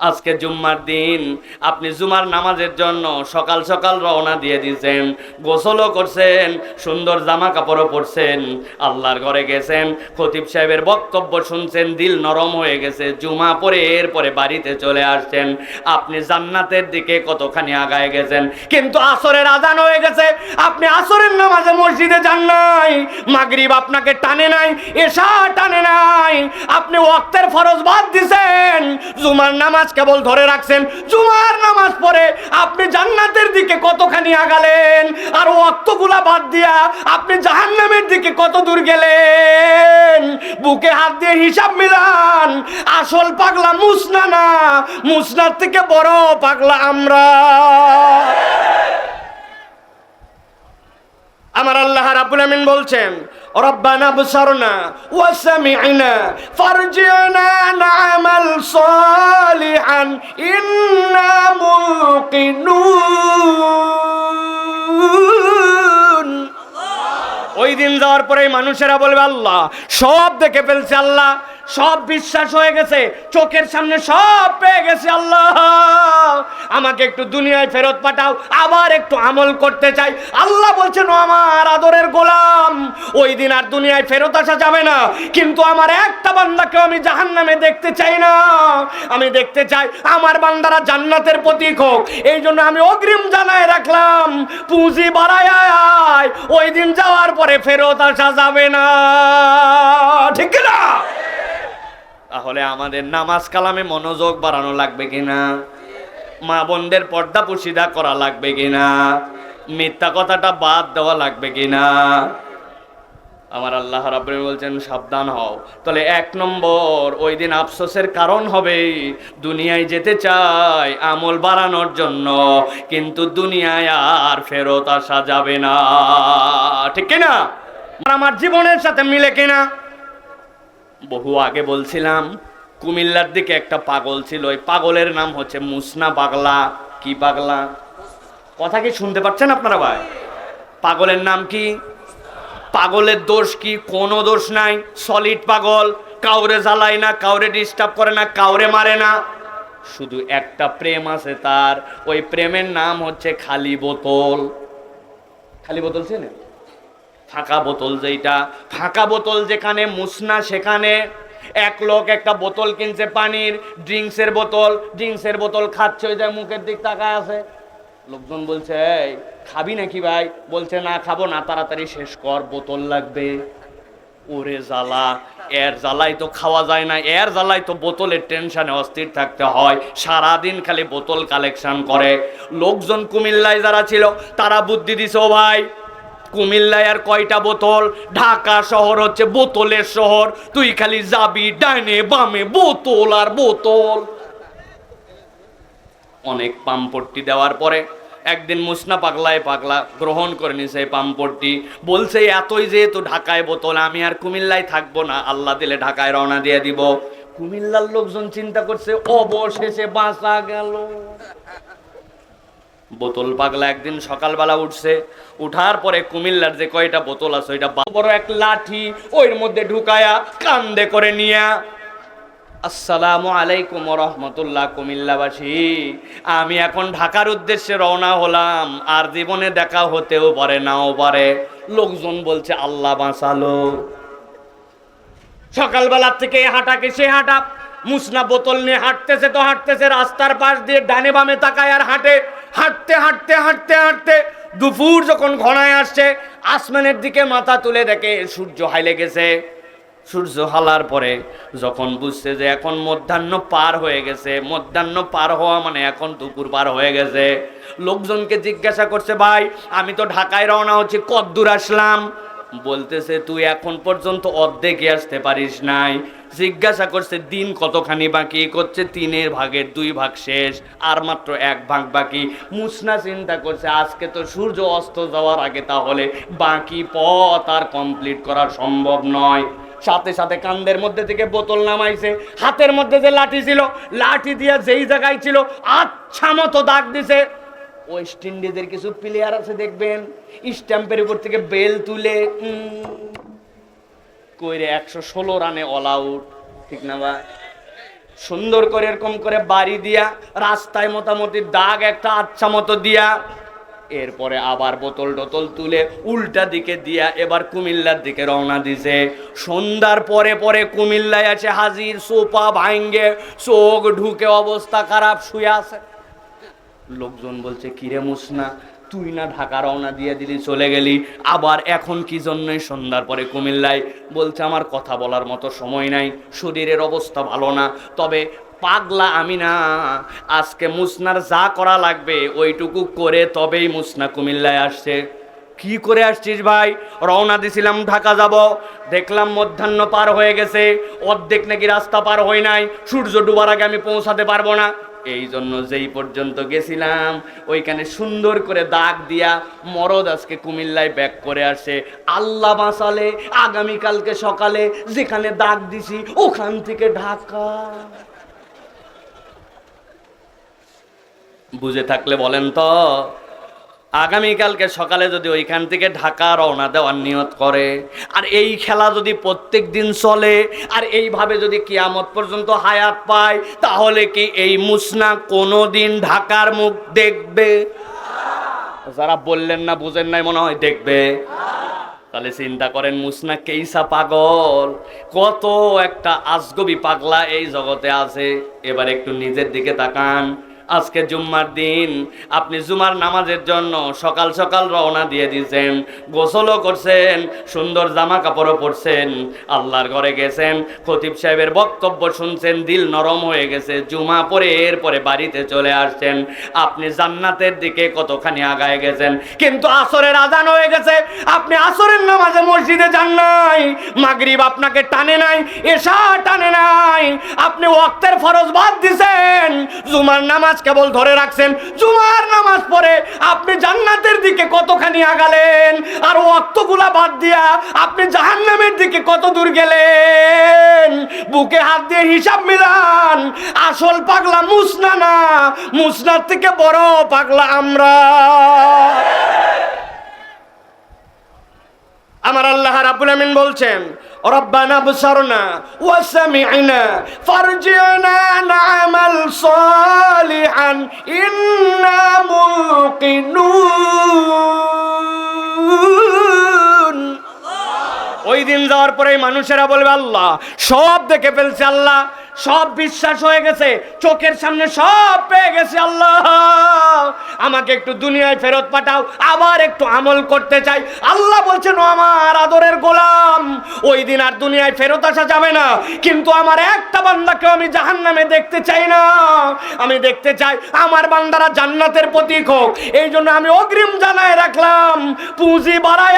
আজকে জুম্মার দিন। আপনি জুমার নামাজের জন্য সকাল সকাল রওনা দিয়ে দিয়েছেন, গোসলও করছেন, সুন্দর জামা কাপড়ও পরছেন, আল্লাহর ঘরে গেছেন, খতিব সাহেবের বক্তব্য শুনছেন, দিল নরম হয়ে গেছে, জুমা পরে এরপরে বাড়িতে চলে আসছেন। আপনি জান্নাতের দিকে কতখানি আগায় গেছেন? কিন্তু আসরের আজান হয়ে গেছে, আপনি আসরের নামাজে মসজিদে যান নাই, মাগরিব আপনাকে টানে নাই, এশা টানে নাই, আপনি ওয়াক্তের ফরজ বাদ দিছেন, জুমার নামাজ কেবল ধরে রাখছেন, জুমার নামাজ পড়ে আপনি জান্নাতের দিকে কতখানি আগালেন? আর ওয়াক্তগুলা বাদ দিয়া আপনি জাহান্নামের দিকে কত দূর গেলেন? বুকে হাত দিয়ে হিসাব মিলান, আসল পাগলা মুসনা না মুসনার থেকে বড় পাগলা আমরা। আমার আল্লাহ রাব্বুল আমিন বলছেন রব্বানা বুসারনা ওয়া সামি'না ফারজি'না না'মাল সালিহান ইন্না মুকিনুন ওই দিন যাওয়ার পরে মানুষেরা বলবে, আল্লাহ, সব দেখে ফেলছে আল্লাহ, সব বিশ্বাস হয়ে গেছে, চোখের সামনে সব পেয়ে গেছে আল্লাহ। আমাকে একটু দুনিয়ায় ফেরত পাঠাও, আবার একটু আমল করতে চাই। আল্লাহ বলছেন আমার আদরের গোলাম। ওই দিন আর দুনিয়ায় ফেরত আসা যাবে না। কিন্তু আমার একটা বান্দাকেও আমি জাহান্নামে দেখতে চাই না। আমি দেখতে চাই আমার বান্দারা জান্নাতের প্রতীক হোক। এই জন্য আমি অগ্রিম জানায় রাখলাম, পুঁজি বাড়ায় আয় ওই দিন যাওয়ার পরে ফেরত আসা যাবে না। ঠিক না তাহলে আমাদের নামাজ কালামে মনোযোগ বাড়ানো লাগবে কিনা? মা বোনদের পর্দা পুশিদা করা লাগবে কিনা? মিথ্যা কথাটা বাদ দেওয়া লাগবে কিনা? আমার আল্লাহ রাব্বুল বলছেন, সাবধান হও। তাহলে এক নম্বর, ওই দিন আফসোসের কারণ হবে, দুনিয়ায় যেতে চাই, আমল বাড়ানোর জন্য। কিন্তু দুনিয়ায় আর ফেরত আসা যাবে না। ঠিক কিনা আমার জীবনের সাথে মিলে কিনা বহু আগে বলছিলাম, কুমিল্লার দিকে একটা পাগল ছিল, ওই পাগলের নাম হচ্ছে মুসনা পাগলা কি পাগলা কথা কি শুনতে পাচ্ছেন আপনারা ভাই? পাগলের নাম কি? পাগলের দোষ কি? কোনো দোষ নাই। সলিড পাগল। কাউরে জ্বালায় না, কাউরে ডিস্টার্ব করে না, কাউরে মারে না। শুধু একটা প্রেম আছে তার। ওই প্রেমের নাম হচ্ছে খালি বোতল। খালি বোতল চেনে ফাঁকা বোতল যেইটা। ফাঁকা বোতল যেখানে মুসনা সেখানে। এক লোক একটা বোতল কিনছে পানির ড্রিঙ্কসের বোতল। ড্রিঙ্কসের বোতল খাচ্ছে, ওই যে মুখের দিক তাকায় আছে। লোকজন বলছে, এই, খাবি নাকি ভাই? বলছে, না, খাব না, তাড়াতাড়ি শেষ কর, বোতল লাগবে। ওরে জ্বালা, এর জ্বালাই তো খাওয়া যায় না, এর জ্বালাই তো বোতলের টেনশনে অস্থির থাকতে হয়, সারাদিন খালি বোতল কালেকশন করে। লোকজন কুমিল্লায় যারা ছিল, তারা বুদ্ধি দিছে ভাই, কুমিল্লায় আর কয়টা বোতল? ঢাকা শহর হচ্ছে বোতলের শহর, তুই খালি যাবি ডাইনে বামে, বোতল আর বোতল। অনেক পাম্পট্টি দেওয়ার পরে একদিন মুসনা পাগলায় পাগলা গ্রহণ করে নিছে এই পাম্পট্টি বলছে, এতই যেহেতু ঢাকায় বোতল, আমি আর কুমিল্লায় থাকব না। আল্লাহ দিলে ঢাকায় রওনা দিয়ে দিব। কুমিল্লার লোকজন চিন্তা করছে, অবশেষে বাঁচা গেল। বোতল পাগলা একদিন সকালবেলা উঠছে। উঠার পরে কুমিল্লার যে কয়টা বোতল আছে, ওইটা বড় এক লাঠি ওইর মধ্যে ঢুকায়া কান্দে করে নিয়া আসসালামু আলাইকুম রহমতুল্লাহ কুমিল্লাবাসী। আমি এখন ঢাকার উদ্দেশ্যে রওনা হলাম, আর জীবনে দেখা হতেও পারে, নাও পারে। লোকজন বলছে, আল্লাহ বাঁচালো। সকালবেলার থেকে এ হাঁটাকে সে হাঁটা, মুসনা বোতল নিয়ে হাঁটতেছে তো হাঁটতেছে, রাস্তার পাশ দিয়ে ডানে বামে তাকায় আর হাঁটে। হাঁটতে হাঁটতে হাঁটতে হাঁটতে দুপুর যখন ঘনায় আসছে, আসমানের দিকে মাথা তুলে দেখে সূর্য হাইলে গেছে। সূর্য হালার পরে যখন বুঝছে যে এখন মধ্যাহ্ন পার হয়ে গেছে, মধ্যাহ্ন পার হওয়া মানে এখন দুপুর পার হয়ে গেছে। লোকজনকে জিজ্ঞাসা করছে, ভাই, আমি তো ঢাকায় রওনা হচ্ছি কদ্দূর আসলাম? বলতেছে, তুই এখন পর্যন্ত অর্ধেকে আসতে পারিস নাই। জিজ্ঞাসা করছে, দিন কতখানি বাকি? করছে, তিনের ভাগের দুই ভাগ শেষ, আর মাত্র এক ভাগ বাকি। মুসনা চিন্তা করছে, আজকে তো সূর্য অস্ত যাওয়ার আগে তাহলে বাকি পথ আর কমপ্লিট করা সম্ভব নয়। সাথে সাথে কান্দের মধ্যে থেকে বোতল নামাইছে। হাতের মধ্যে যে লাঠি ছিল, লাঠি দিয়ে যেই জায়গায় ছিল আচ্ছা মতো দাগ দিছে। ওয়েস্ট ইন্ডিজের কিছু প্লেয়ার আছে, দেখবেন। স্ট্যাম্পের উপর থেকে বেল তুলে কইরে একশো ষোলো রানে অল আউট ঠিক না ভাই? সুন্দর করে এরকম করে বাড়ি দিয়া, রাস্তায় মোটামুটি দাগ একটা আচ্ছা মতো দিয়া এরপরে আবার বোতল টোতল তুলে উল্টা দিকে দিয়া এবার কুমিল্লার দিকে রওনা দিছে। সন্ধ্যার পরে পরে কুমিল্লায় আছে হাজির, সোপা ভাঙ্গে, চোখ ঢুকে অবস্থা খারাপ, শুয়ে আছে। লোকজন বলছে, কিরে মুসনা, তুই না ঢাকা রওনা দিয়ে দিলি, চলে গেলি। আবার এখন কি জন্যই সন্ধ্যার পরে কুমিল্লায়? বলছে, আমার কথা বলার মতো সময় নাই, শরীরের অবস্থা ভালো না। তবে পাগলা আমি না। আজকে মুসনার যা করা লাগবে, ওইটুকু করে তবেই মুসনা কুমিল্লায় আসছে। কি করে আসছিস ভাই? রওনা দিছিলাম, ঢাকা যাব। দেখলাম মধ্যাহ্ন পার হয়ে গেছে। অর্ধেক নাকি রাস্তা পার হয় নাই। সূর্য ডুবার আগে আমি পৌঁছাতে পারব না। এই জন্য যেই পর্যন্ত গেছিলাম, ওইখানে সুন্দর করে দাগ দিয়া মরদ আজকে কুমিল্লায় ব্যাক করে আসে। আল্লাহ বাঁচালে, আগামীকালকে সকালে যেখানে দাগ দিছি, ওখান থেকে ঢাকা। বুঝে থাকলে বলেন তো, আগামীকালকে সকালে যদি ওইখান থেকে ঢাকা রওনা দেওয়ার নিয়ত করে, আর এই খেলা যদি প্রত্যেক দিন চলে, আর এইভাবে যদি কিয়ামত পর্যন্ত হায়াত পায়, তাহলে কি এই মুসনা কোনো দিন ঢাকার মুখ দেখবে? যারা বললেন না, বুঝেন নাই, মনে হয় দেখবে। তাহলে চিন্তা করেন, মুসনা কেইসা পাগল? কত একটা আজগবি পাগলা এই জগতে আছে। এবার একটু নিজের দিকে তাকান। আজকে জুম্মার দিন। আপনি জুমার নামাজের জন্য সকাল সকাল রওনা দিয়ে দিয়েছেন, গোসলও করছেন, সুন্দর জামা কাপড়ও পরছেন, আল্লাহর ঘরে গেছেন, খতিব সাহেবের বক্তব্য শুনছেন, দিল নরম হয়ে গেছে, জুমা পরে এরপরে বাড়িতে চলে আসছেন। আপনি জান্নাতের দিকে কতখানি আগায় গেছেন? কিন্তু আসরের আজান হয়ে গেছে, আপনি আসরের নামাজে মসজিদে যান নাই, মাগরিব আপনাকে টানে নাই, এশা টানে নাই, আপনি ওয়াক্তের ফরজ বাদ দিছেন, জুমার নামাজ কেবল ধরে রাখছেন, জুমার নামাজ পড়ে আপনি জান্নাতের দিকে কতখানি আগালেন? আর অক্তগুলা বাদ দিয়া আপনি জাহান্নামের দিকে কত দূর গেলেন? বুকে হাত দিয়ে হিসাব মিলান, আসল পাগলা মুসনা না মুসনার থেকে বড় পাগলা আমরা। আমার আল্লাহ রাব্বুল আমিন বলছেন রব্বানা বসারনা ওয়া সামি'না ফারজি'না না'মাল সালিহান ইন্না মুকিনুন ওই দিন যাওয়ার পরে মানুষেরা বলবে আল্লাহ সব দেখে ফেলছে আল্লাহ। সব বিশ্বাস হয়ে গেছে। চোখের সামনে সব পেয়ে গেছে আল্লাহ। আমাকে একটু দুনিয়ায় ফেরত পাঠাও, আবার একটু আমল করতে চাই। আল্লাহ বলছেন আমার আদরের গোলাম, ওই দিন আর দুনিয়ায় ফেরত আসা যাবে না। কিন্তু আমার একটা বান্দাকেও আমি জাহান নামে দেখতে চাই না। আমি দেখতে চাই আমার বান্দারা জান্নাতের প্রতীক হোক। এই জন্য আমি অগ্রিম জানায় রাখলাম, পুঁজি বাড়ায়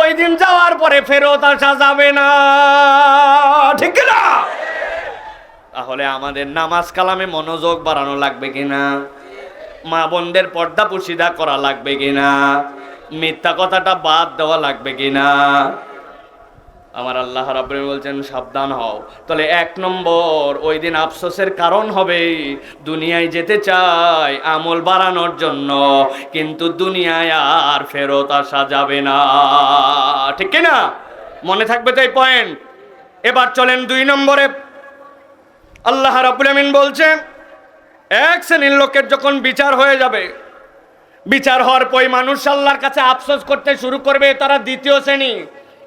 ওই দিন যাওয়ার পরে ফেরত আসা যাবে না। ঠিক না তাহলে আমাদের নামাজ কালামে মনোযোগ বাড়ানো লাগবে কিনা? মা বোনদের পর্দা পুশিদা করা লাগবে কিনা? মিথ্যা কথাটা বাদ দেওয়া লাগবে কিনা? আমার আল্লাহ রাব্বুল বলছেন, সাবধান হও। তাহলে এক নম্বর, ওই দিন আফসোসের কারণ হবে, দুনিয়ায় যেতে চাই, আমল বাড়ানোর জন্য। কিন্তু দুনিয়ায় আর ফেরত আসা যাবে না। ঠিক কি না মনে থাকবে তো এই পয়েন্ট এবার চলেন দুই নম্বরে আল্লাহ রাবুল আমিন বলছেন এক শ্রেণির লোকের যখন বিচার হয়ে যাবে, বিচার হওয়ার পর মানুষ আল্লাহর কাছে আফসোস করতে শুরু করবে, তারা দ্বিতীয় শ্রেণি।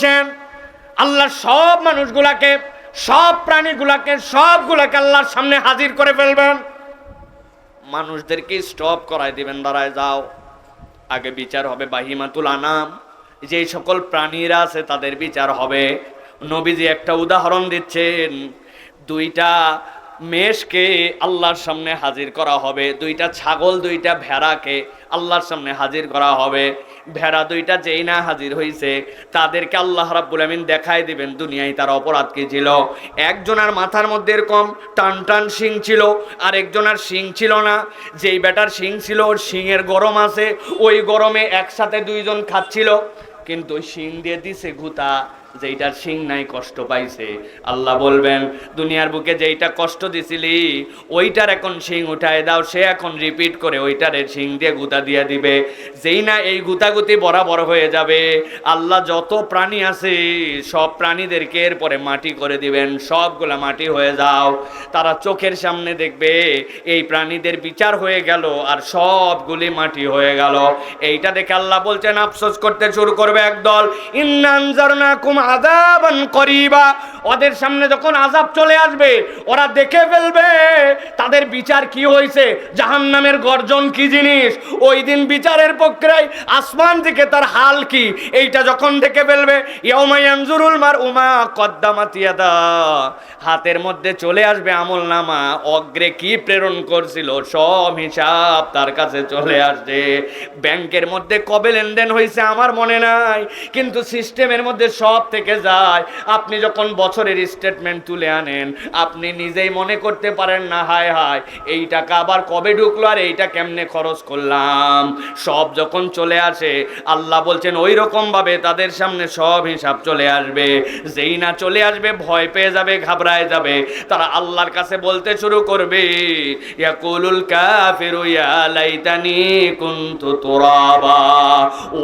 বলছেন, আল্লাহ সব মানুষগুলাকে, সব প্রাণীগুলাকে, সবগুলাকে আল্লাহর সামনে হাজির করে ফেলবেন। মানুষদেরকে স্টপ করায় দিবেন, দাঁড়ায় যাও। আগে বিচার হবে বাহিমাতুল আনাম। যে সকল প্রাণীরা আছে, তাদের বিচার হবে। নবীজি একটা উদাহরণ দিচ্ছেন, দুইটা মেষকে আল্লাহর সামনে হাজির করা হবে, দুইটা ছাগল, দুইটা ভেড়াকে আল্লাহর সামনে হাজির করা হবে। ভেড়া দুইটা যেই না হাজির হয়েছে তাদেরকে আল্লাহ রাব্বুল আমিন দেখাই দিবেন, দুনিয়ায় তার অপরাধ কি ছিল। একজনের মাথার মধ্যে এরকম টান টান শিং ছিল আর একজনের শিং ছিল না। যেই বেটার শিং ছিল, ওর শিংয়ের গরম আছে, ওই গরমে একসাথে দুইজন খাচ্ছিল, কিন্তু শিং দিয়ে দিছে ঘুতা। যেইটার শিং নাই কষ্ট পাইছে। আল্লাহ বলবেন, দুনিয়ার বুকে যেইটা কষ্ট দিছিলি, ওইটার এখন শিং উঠায় দাও। সে এখন রিপিট করে ওইটার শিং দিয়ে গুতা দিয়ে দিবে। যেই না এই গুতাগুতি বরাবর হয়ে যাবে, আল্লাহ যত প্রাণী আছে, সব প্রাণীদেরকে এরপরে মাটি করে দিবেন। সবগুলা মাটি হয়ে যাও। তারা চোখের সামনে দেখবে, এই প্রাণীদের বিচার হয়ে গেল আর সবগুলি মাটি হয়ে গেল। এইটা দেখে আল্লাহ বলছেন, আফসোস করতে শুরু করবে একদল। ইন্নানজারনাকুম আযাবান করিবা। ওদের সামনে যখন আযাব চলে আসবে, ওরা দেখে ফেলবে তাদের বিচার কি হয়েছে, জাহান্নামের গর্জন কি জিনিস, ওই দিন বিচারের প্রক্রিয়ায় আসমান থেকে তার হাল কি, এইটা যখন দেখে ফেলবে ইয়াউমায়ানজুরুল মার উমা কদ্দামাতিয়াদা হাতের মধ্যে চলে আসবে আমল নামা, অগ্রে কি প্রেরণ করছিল, সব হিসাব তার কাছে চলে আসছে ব্যাংকের মধ্যে কবে লেনদেন হয়েছে আমার মনে নাই, কিন্তু সিস্টেমের মধ্যে সব থেকে যায়, আপনি যখন বছরের স্টেটমেন্ট তুলে আনেন, আপনি নিজেই মনে করতে পারেন না, হায় হায় এই টাকা আবার কবে ঢুকলো আর এইটা কেমনে খরচ করলাম? সব যখন চলে আসে, আল্লাহ বলছেন ওই রকম ভাবে তাদের সামনে সব হিসাব চলে আসবে। যেই না চলে আসবে, ভয় পেয়ে যাবে, ঘাবড়ায় যাবে। তারা আল্লাহর কাছে বলতে শুরু করবে, ইয়াকুলুল কাফিরু ইয়া লাইতানি কুনতু তুরাবা।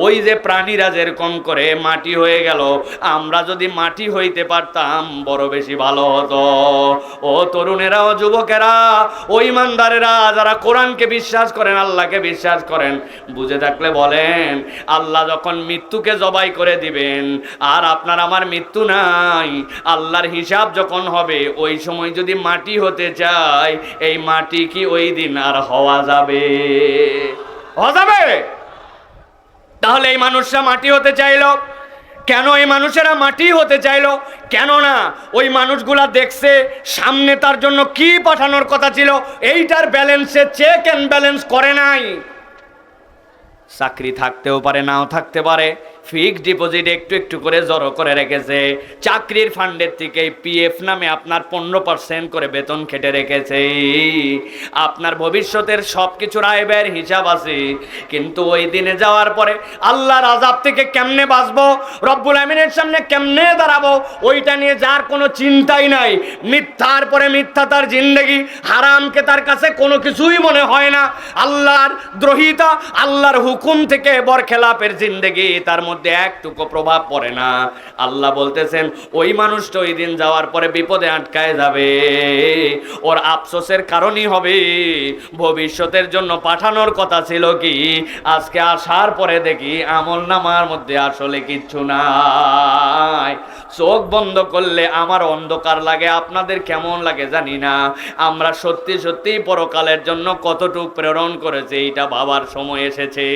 ওই যে প্রাণীরা যেরকম করে মাটি হয়ে গেল আমরা যদি মাটি হইতে পারতাম, বড় বেশি ভালো হতো। ও তরুণেরা, ও যুবকেরা, ও ইমানদারেরা, যারা কোরআনকে বিশ্বাস করেন, আল্লাহকে বিশ্বাস করেন, বুঝে থাকলে বলেন, আল্লাহ যখন মৃত্যুকে জবাই করে দিবেন, আর আপনার আমার মৃত্যু নাই, আল্লাহর হিসাব যখন হবে, ওই সময় যদি মাটি হতে চায় এই মাটি কি ওই দিন আর হওয়া যাবে? হওয়া যাবে? তাহলে এই মানুষরা মাটি হতে চাইলো। কেন এই মানুষেরা মাটি হতে চাইল? কেন না ওই মানুষগুলা দেখছে সামনে তার জন্য কি পাঠানোর কথা ছিল, এইটার ব্যালেন্সে চেক অ্যান্ড ব্যালেন্স করে নাই। চাকরি থাকতেও পারে, নাও থাকতে পারে। ফিক্সড ডিপোজিট একটু একটু করে জড়ো করে রেখেছে। চাকরির ফান্ডের থেকে পিএফ নামে আপনার পনেরো পার্সেন্ট করে বেতন কেটে রেখেছে। আপনার ভবিষ্যতের সব কিছুর আয় ব্যয়ের হিসাব আছে। কিন্তু ওই দিনে যাওয়ার পরে আল্লাহর আজাব থেকে কেমনে বাঁচবো, রব্বুল আমিনের সামনে কেমনে দাঁড়াবো, ওইটা নিয়ে যার কোনো চিন্তাই নাই। মিথ্যার পরে মিথ্যা তার জিন্দেগি, হারামকে তার কাছে কোনো কিছুই মনে হয় না। আল্লাহর দ্রোহিতা, আল্লাহর হুকুম থেকে বরখেলাপের জিন্দেগি? তার মধ্যে একটুকু প্রভাব পড়ে না। আল্লাহ বলতেছেন, ওই মানুষটা ওই দিন যাওয়ার পরে বিপদে আটকায় যাবে। ওর আফসোসের কারণই হবে, ভবিষ্যতের জন্য পাঠানোর কথা ছিল কি? আজকে আসার পরে দেখি আমল নামার মধ্যে আসলে কিচ্ছু নাই। চোখ বন্ধ করলে আমার অন্ধকার লাগে, আপনাদের কেমন লাগে জানি না। আমরা সত্যি সত্যি পরকালের জন্য কতটুক প্রেরণ করেছে, এইটা ভাবার সময় এসেছে।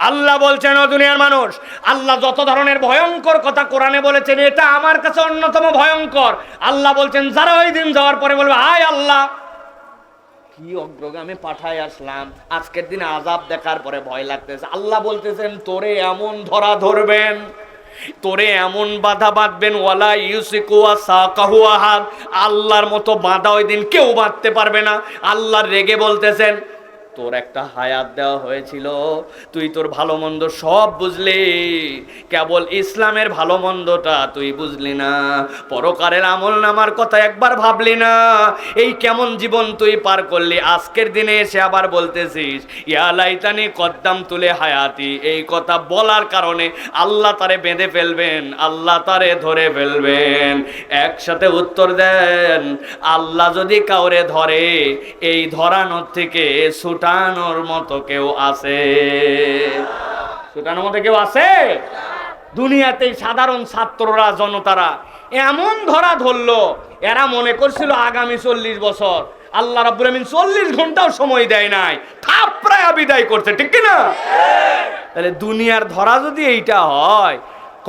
আল্লাহ বলছেন, ও দুনিয়ার মানুষ, আল্লাহ যত ধরনের ভয়ঙ্কর কথা কোরআনে বলেছেন, এটা আমার কাছে অন্যতম ভয়ঙ্কর। আল্লাহ বলছেন, যারা ওই দিন যাওয়ার পরে বলবে হায় আল্লাহ। কি অগ্রগামে পাঠায় আসলাম। আজকের দিনে আজাব দেখার পরে ভয় লাগতেছে। আল্লাহ বলতেছেন, তোরে এমন ধরা ধরবেন, তোরে এমন বাধা বাঁধবেন, ওয়ালা ইউসিকুয়া সাকাহু আহাদ। আল্লাহর মতো বাধা ওই দিন কেউ বাঁধতে পারবে না। আল্লাহর রেগে বলতেছেন তোর একটা হায়াত দেওয়া হয়েছিল। তুই তোর ভালো মন্দ সব বুঝলি। কেবল ইসলামের ভালো মন্দটা তুই বুঝলি না। পরকারের আমল নামার কথা একবার ভাবলি না। এই কেমন জীবন তুই পার করলি? আজকের দিনে এসে আবার বলতেছিস, ইয়া লাইতানি কদ্দাম তুলে হায়াতি। এই কথা বলার কারণে আল্লাহ তারে বেঁধে ফেলবেন, আল্লাহ তারে ধরে ফেলবেন। একসাথে উত্তর দেন, আল্লাহ যদি কাউরে ধরে, এই ধরানোর থেকে ছুটানোর মতো কেউ আছে? ছুটানোর মতো কেউ আছে? দুনিয়াতে সাধারণ ছাত্ররা, জনতারা এমন ধরা ধরলো, এরা মনে করছিল আগামী চল্লিশ বছর আল্লাহ রাব্বুল আমিন চল্লিশ ঘন্টাও সময় দেয় নাই, থাপড়ায় বিদায় করছে, ঠিক না তাহলে দুনিয়ার ধরা যদি এইটা হয়,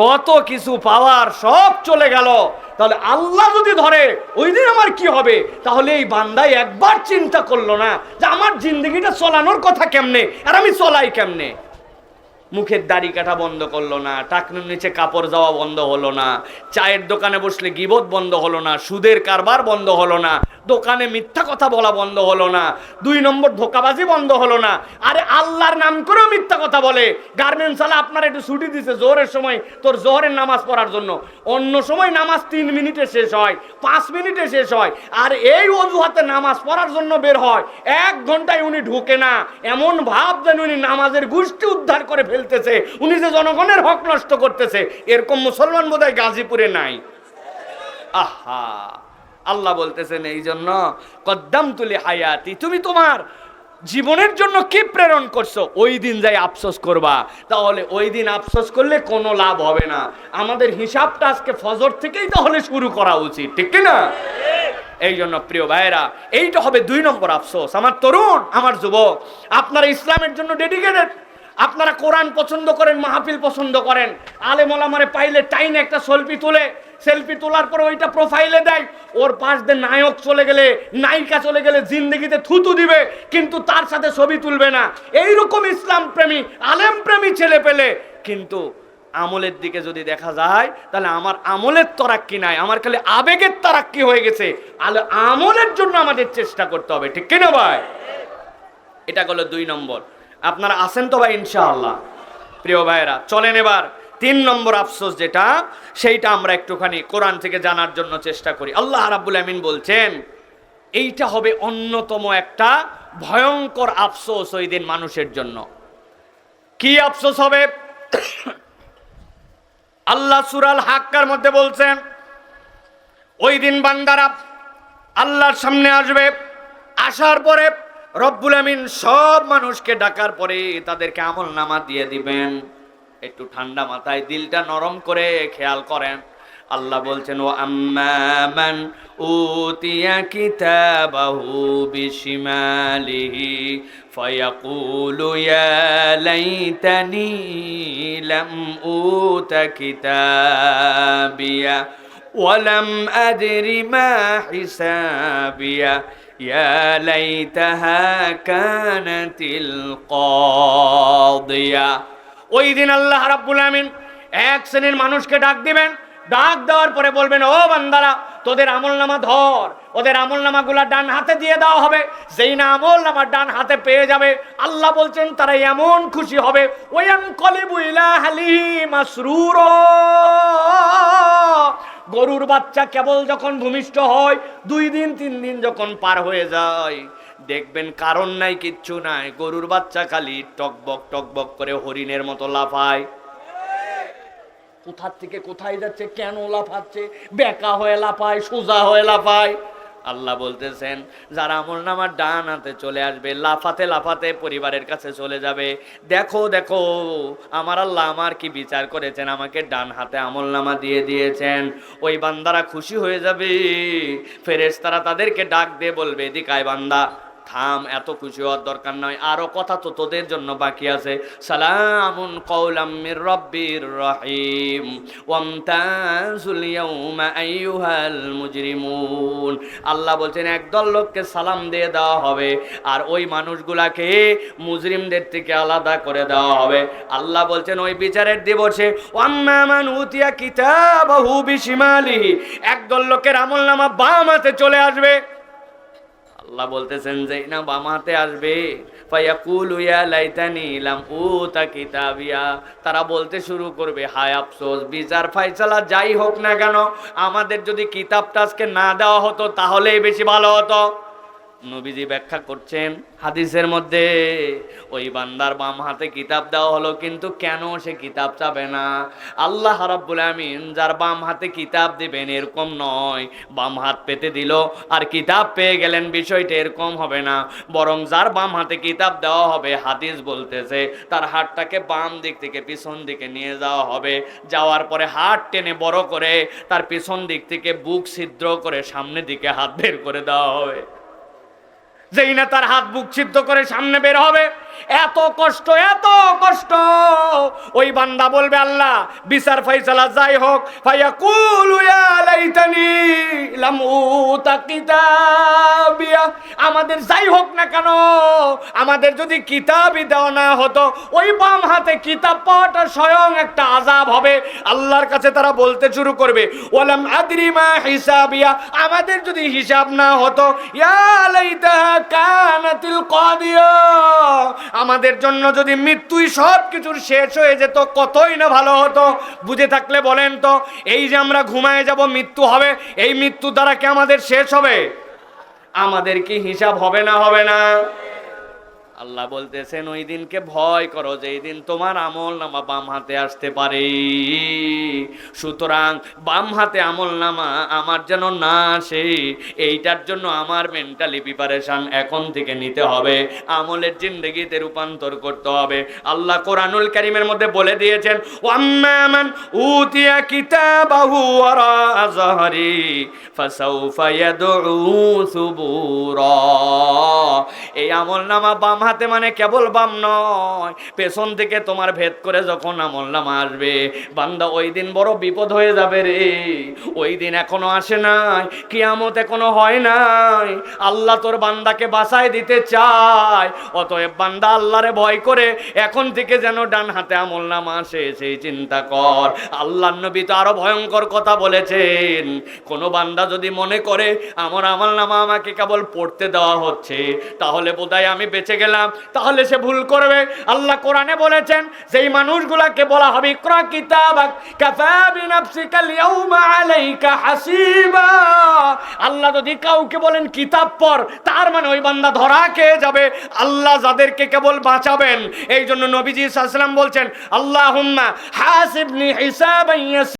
কত কিছু পাওয়ার সব চলে গেল। তাহলে আল্লাহ যদি ধরে, ওই দিন আমার কি হবে? তাহলে এই বান্দাই একবার চিন্তা করল না যে আমার জিন্দগিটা চলানোর কথা কেমনে? আর আমি চলাই কেমনে? মুখের দাড়ি কাটা বন্ধ করল না, টাকনুর নিচে কাপড় যাওয়া বন্ধ হলো না, চায়ের দোকানে বসলে গিবত বন্ধ হলো না, সুদের কারবার বন্ধ হলো না, দোকানে মিথ্যা কথা বলা বন্ধ হলো না, দুই নম্বর ধোকাবাজি বন্ধ হলো না। আরে আল্লাহর নাম করেও মিথ্যা কথা বলে। গার্মেন্টস আলা আপনার একটু ছুটি দিছে জোহরের সময়, তোর জোহরের নামাজ পড়ার জন্য। অন্য সময় নামাজ তিন মিনিটে শেষ হয়, পাঁচ মিনিটে শেষ হয়। আর এই অজুহাতে নামাজ পড়ার জন্য বের হয়। এক ঘন্টায় উনি ঢুকে না। এমন ভাব যেন উনি নামাজের গোষ্ঠী উদ্ধার করে ফেলতেছে উনি যে জনগণের হক নষ্ট করতেছে, এরকম মুসলমান বোধহয় গাজীপুরে নাই। আহা, আল্লাহ বলতেছেন, এই জন্য কদ্দাম তুলি হায়াতি, তুমি তোমার জীবনের জন্য কি প্রেরণ করছ? ওই দিন যাই আফসোস করবা। তাহলে ওই দিন আফসোস করলে কোনো লাভ হবে না। আমাদের হিসাবটা আজকে ফজর থেকেই তাহলে শুরু করা উচিত, ঠিক না? এই জন্য প্রিয় ভাইয়েরা, এইটা হবে দুই নম্বর আফসোস। আমার তরুণ, আমার যুবক, আপনারা ইসলামের জন্য ডেডিকেটেড আপনারা কোরআন পছন্দ করেন, মাহফিল পছন্দ করেন, আলেম ওলামারে পাইলে টাইনে একটা সেলফি তুলে, সেলফি তোলার পর ওইটা প্রোফাইলে দেয়, ওর পাশ দিয়ে নায়ক চলে গেলে, নায়িকা চলে গেলে জিন্দগিতে থুতু দিবে, কিন্তু তার সাথে ছবি তুলবে না। এইরকম ইসলাম প্রেমী, আলেম প্রেমী ছেলে পেলে, কিন্তু আমলের দিকে যদি দেখা যায়, তাহলে আমার আমলের তরাক্কি নাই, আমার খালি আবেগের তারাক্কি হয়ে গেছে। আলে, আমলের জন্য আমাদের চেষ্টা করতে হবে, ঠিক কিনা ভাই? এটা হলো দুই নম্বর। আপনারা আছেন তো ভাই, ইনশাআল্লাহ। প্রিয় ভাইয়েরা, চলেন এবার তিন নম্বর আফসোস যেটা, সেইটা আমরা একটুখানি কোরআন থেকে জানার জন্য চেষ্টা করি। আল্লাহ রাব্বুল আমিন বলছেন, এইটা হবে অন্যতম একটা ভয়ঙ্কর আফসোস ওই দিন মানুষের জন্য। কি আফসোস হবে? আল্লাহ সুরাল হাক্কার মধ্যে বলছেন, ওই দিন বান্দারা আল্লাহর সামনে আসবে, আসার পরে রব্বুল আমিন সব মানুষকে ডাকার পরে তাদেরকে আমল নামা দিয়ে দিবেন। একটু ঠান্ডা মাথায় দিলটা নরম করে খেয়াল করেন। আল্লাহ বলছেন ও আম্মামান উতিয়া কিতাবাহু বিশিমালিহি ফায়াকুলু ইয়া লাইতানি লাম উতা কিতাবিয়া ওয়ালাম আদরি মা হিসাবিয়া يا ليتها كانت القاضية ওই দিন আল্লাহ রাব্বুল আমিন এক শ্রেণীর মানুষকে ডাক দিবেন ডাক দেওয়ার পরে বলবেন, ও বান্দারা, তোদের আমল নামা ধর। ওদের আমল নামাগুলা ডান হাতে দিয়ে দেওয়া হবে। যেই না আমল নামা ডান হাতে পেয়ে যাবে, আল্লাহ বলছেন, তারা এমন খুশি হবে গরুর বাচ্চা কেবল যখন ভূমিষ্ঠ হয়, দুই দিন, তিন দিন যখন পার হয়ে যায়। দেখবেন কারণ নাই, কিচ্ছু নাই। গরুর বাচ্চা খালি টকবক টকবক করে হরিণের মতো লাফায়। কোথার থেকে কোথায় যাচ্ছে, কেন লাফাচ্ছে, বেকা হয়ে লাফায়, সোজা হয়ে লাফায়। আল্লাহ বলতেছেন, যারা আমল নামার ডান হাতে চলে আসবে, লাফাতে লাফাতে পরিবারের কাছে চলে যাবে। দেখো দেখো, আমার আল্লাহ আমার কি বিচার করেছেন? আমাকে ডান হাতে আমল নামা দিয়ে দিয়েছেন। ওই বান্দারা খুশি হয়ে যাবে। ফেরেস তারা তাদেরকে ডাক দিয়ে বলবে এদিকায় বান্দা। থাম, এত খুশি হওয়ার দরকার নয় আরও কথা তো তোদের জন্য বাকি আছে। সালামুন কওলাম মির রব্বির রহিম। ওয়ামতাজুল ইয়াউমা আইয়ুহাল মুজরিমুন। আল্লাহ বলছেন, একদল লোককে সালাম দিয়ে দেওয়া হবে আর ওই মানুষগুলাকে মুজরিমদের থেকে আলাদা করে দেওয়া হবে। আল্লাহ বলছেন, ওই বিচারের দিবসে, ওয়াম্মা মান উতিয়া কিতাবাহু বিশিমালিহি। একদল লোকের আমলনামা বাম হাতে চলে আসবে। আল্লাহ বলতেছেন যে, না, বামাতে আসবে। তারা বলতে শুরু করবে, হায় আফসোস, বিচার ফাইসালা যাই হোক না কেন, আমাদের যদি কিতাবটা আজকে না দেওয়া হতো, তাহলেই বেশি ভালো হতো। নবীজি ব্যাখ্যা করছেন, হাদিসের মধ্যে ওই বান্দার বাম হাতে কিতাব দেওয়া হলো, কিন্তু কেন সে কিতাব চাবে না? আল্লাহ রাব্বুল আমিন যার বাম হাতে কিতাব দিবেন এরকম নয়। বাম হাত পেতে দিল, আর কিতাব পেয়ে গেলেন, বিষয়টা এরকম হবে না। বরং যার বাম হাতে কিতাব দেওয়া হবে, হাদিস বলতেছে, তার হাতটাকে বাম দিক থেকে পিছন দিকে নিয়ে যাওয়া হবে। যাওয়ার পরে হাত টেনে বড় করে তার পিছন দিক থেকে বুক ছিদ্র করে সামনের দিকে হাত বের করে দেওয়া হবে। যেই না তার হাত বুক ছিদ্র করে সামনে বের হবে, এত কষ্ট এত কষ্ট। ওই বান্দা বলবে, আল্লাহ, বিচার ফাইসালা যাই হোক ফাইয়া কুলু ইয়া লাইতানি লাম উতা কিতাবিয়া। আমাদের যাই হোক না কেন, আমাদের যদি কিতাবই দেওয়া না হতো, ওই বাম হাতে কিতাব পাওয়াটা স্বয়ং একটা আজাব হবে। আল্লাহর কাছে তারা বলতে শুরু করবে, ওয়ালাম আদরি মা হিসাবিয়া। আমাদের যদি হিসাব না হতো, ইয়া কানাতিল আমাদের জন্য যদি মৃত্যুই সব কিছুর শেষ হয়ে যেত, কতই না ভালো হতো। বুঝে থাকলে বলেন তো, এই যে আমরা ঘুমায় যাব, মৃত্যু হবে, এই মৃত্যু দ্বারা কি আমাদের শেষ হবে? আমাদের কি হিসাব হবে না হবে না? আল্লাহ বলতেছেন, ওই দিনকে ভয় করো যে দিন তোমার আমল নামা বাম হাতে আসতে পারে। সুতরাং বাম হাতে আমল নামা আমার যেন না আসে, এইটার জন্য আমার মেন্টালি প্রিপারেশন এখন থেকে নিতে হবে। আমলের জিন্দগিতে রূপান্তর করতে হবে। আল্লাহ কোরআনুল কারিমের মধ্যে বলে দিয়েছেন ওয়াম্মান উতিয়া কিতাবাহু ওয়ারা ফাসাউফা ইয়াদউ সুবুরা। এই আমল নামা বাম হাতে মানে কেবল বাম নয়। পেছন থেকে তোমার ভেদ করে যখন আমল নামা আসবে, বান্দা ওই দিন বড় বিপদ হয়ে যাবে রে। ওই দিন এখনও আসে নাই, কিয়ামত এখনও হয় নাই। আল্লাহ তোর বান্দাকে বাসায় দিতে চায়। অতএব বান্দা আল্লাহরে ভয় করে, এখন থেকে যেন ডান হাতে আমল নামা আসে, সেই চিন্তা কর। আল্লাহ নবী তো আরও ভয়ঙ্কর কথা বলেছেন। কোনো বান্দা যদি মনে করে, আমার আমল নামা আমাকে কেবল পড়তে দেওয়া হচ্ছে, তাহলে বোধহয় আমি বেঁচে গেলাম। তাহলে সে ভুল করবে। আল্লাহ কোরআনে বলেছেন সেই মানুষগুলাকে বলা হবে হাসিবা। আল্লাহ যদি কাউকে বলেন, কিতাব পর তার মানে ওই বান্দা ধরা খেয়ে যাবে। আল্লাহ যাদেরকে কেবল বাঁচাবেন এই জন্য নবীজি ওয়াসাল্লাম বলছেন, আল্লাহুম্মা হাসিবনি হিসাবান